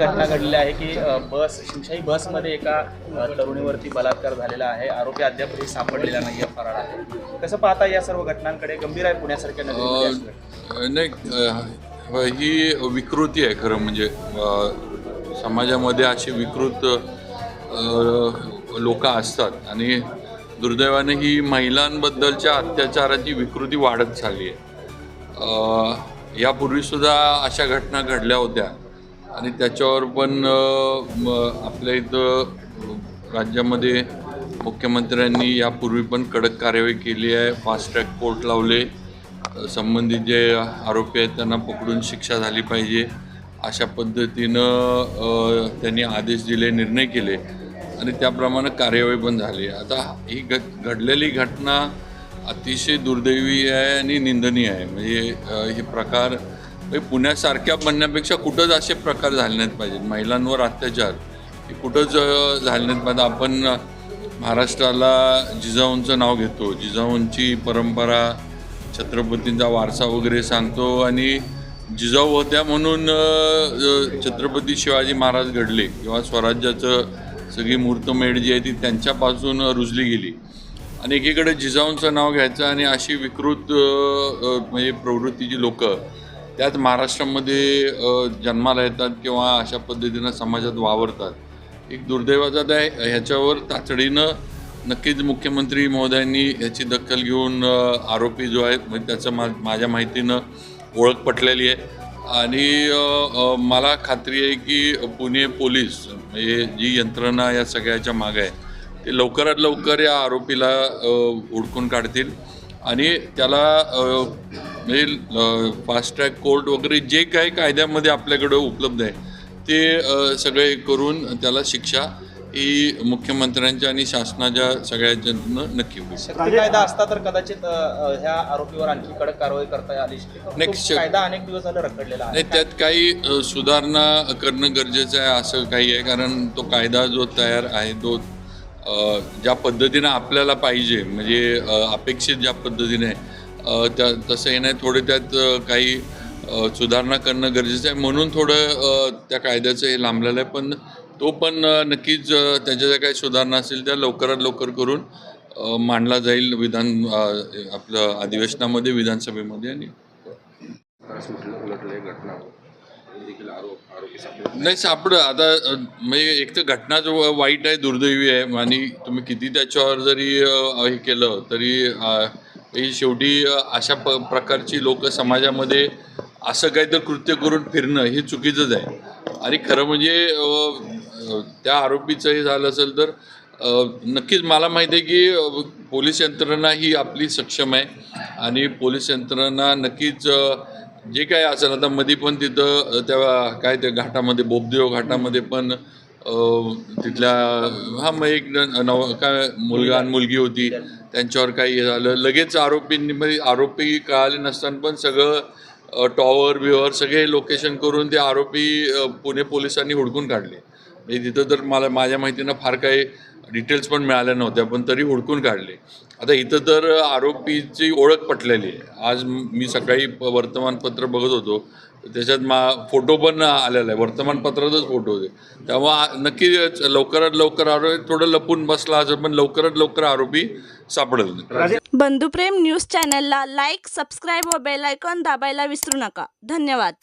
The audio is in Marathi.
घटना घडलेली आहे की बस शिवशाही बसमध्ये एका तरुणीवरती बलात्कार झालेला आहे. आरोपी अद्यापही सापडलेला नाही आहे फरार आहे. कसं पाहता या सर्व घटनांकडे? गंभीर आहे पुण्यासारख्या नाही ही विकृती आहे खरं म्हणजे. समाजामध्ये अशी विकृत लोक असतात आणि दुर्दैवाने ही महिलांबद्दलच्या अत्याचाराची विकृती वाढत चालली आहे. यापूर्वीसुद्धा अशा घटना घडल्या होत्या. आणि त्याच्यावर पण आपल्या इथं राज्यामध्ये मुख्यमंत्र्यांनी यापूर्वी पण कडक कार्यवाही केली आहे. फास्ट ट्रॅक कोर्ट लावले. संबंधित जे आरोपी आहेत त्यांना पकडून शिक्षा झाली पाहिजे. अशा पद्धतीनं त्यांनी आदेश दिले निर्णय केले. आणि त्याप्रमाणे कार्यवाही पण झाली. आता ही घट घडलेली घटना अतिशय दुर्दैवी आहे आणि निंदनीय आहे. म्हणजे हे प्रकार पुण्यासारख्या बनण्यापेक्षा कुठंच असे प्रकार झाले नाहीत पाहिजेत महिलांवर अत्याचार हे कुठंच झाले नाहीत पाहिजे. आपण महाराष्ट्राला जिजाऊंचं नाव घेतो. जिजाऊंची परंपरा छत्रपतींचा वारसा वगैरे सांगतो आणि जिजाऊ होत्या म्हणून छत्रपती शिवाजी महाराज घडले किंवा स्वराज्याचं सगळी मूर्तमेढ जी आहे ती त्यांच्यापासून रुजली गेली. आणि एकीकडे जिजाऊंचं नाव घ्यायचं आणि अशी विकृत म्हणजे प्रवृत्तीची लोकं त्यात महाराष्ट्रामध्ये जन्माला येतात किंवा अशा पद्धतीनं समाजात वावरतात. एक दुर्दैवाचा आहे ह्याच्यावर तातडीनं नक्कीच मुख्यमंत्री महोदयांनी ह्याची दखल घेऊन आरोपी जो आहे म्हणजे त्याचं मा माझ्या माहितीनं ओळख पटलेली आहे. आणि मला खात्री आहे की पुणे पोलीस म्हणजे जी यंत्रणा या सगळ्याच्या मागे आहे ते लवकरात लवकर या आरोपीला उडकून काढतील. आणि त्याला म्हणजे फास्ट ट्रॅक कोर्ट वगैरे जे काही कायद्यामध्ये आपल्याकडं उपलब्ध आहे ते सगळे करून त्याला शिक्षा ही मुख्यमंत्र्यांच्या आणि शासनाच्या सगळ्याच्यानं नक्की होईल. कायदा असता तर कदाचित ह्या आरोपीवर आणखी कडक कारवाई करता आली शक- कायदा अनेक दिवस झाला रखडलेला आहे. नाही त्यात काही सुधारणा करणं गरजेचं आहे असं काही आहे कारण तो कायदा जो तयार आहे तो ज्या पद्धतीनं आपल्याला पाहिजे म्हणजे अपेक्षित ज्या पद्धतीने त्या तसं हे नाही थोडे त्यात काही सुधारणा करणं गरजेचं आहे. म्हणून थोडं त्या कायद्याचं हे लांबलेलं आहे. पण तो पण नक्कीच त्याच्या ज्या काही सुधारणा असतील त्या लवकरात लवकर करून मांडला जाईल विधान आपलं अधिवेशनामध्ये विधानसभेमध्ये आणि नाही सापड आता म्हणजे एक तर घटना जो वाईट आहे दुर्दैवी आहे आणि तुम्ही किती त्याच्यावर जरी हे केलं तरी ही शेवटी अशा प प्रकारची लोक समाजामध्ये असं काहीतरी कृत्य करून फिरणं हे चुकीचंच आहे. आणि खरं म्हणजे त्या आरोपीचं हे झालं असेल तर नक्कीच मला माहिती आहे की पोलीस यंत्रणा ही आपली सक्षम आहे. आणि पोलीस यंत्रणा नक्कीच जे काय असेल आता मध्ये पण तिथं त्या काय त्या घाटामध्ये बोबदेव घाटामध्ये पण तिथल्या हा मग एक नव काय मुलगा आणि मुलगी होती. त्यांच्यावर काही हे झालं. लगेच आरोपींनी म्हणजे आरोपी कळाले नसताना पण सगळं टॉवर बिवर सगळे लोकेशन करून ते आरोपी पुणे पोलिसांनी हुडकून काढले. म्हणजे तिथं तर मला माझ्या माहितीनं फार काही डिटेल्स पण मिळाल्या नव्हत्या पण तरी हुडकून काढले. आता इथं तर आरोपीची ओळख पटलेली आहे. आज मी सकाळी वर्तमानपत्र बघत होतो. त्याच्यात मा फोटो पण आलेला आहे. वर्तमानपत्रातच फोटो होते त्यामुळे आ- नक्की लवकरात लवकर आरोपी थोडं लपून बसला असेल पण लवकरात लवकर आरोपी सापडेल. बंधुप्रेम न्यूज चॅनलला लाईक सबस्क्राईब व बेल आयकॉन दाबायला विसरू नका. धन्यवाद.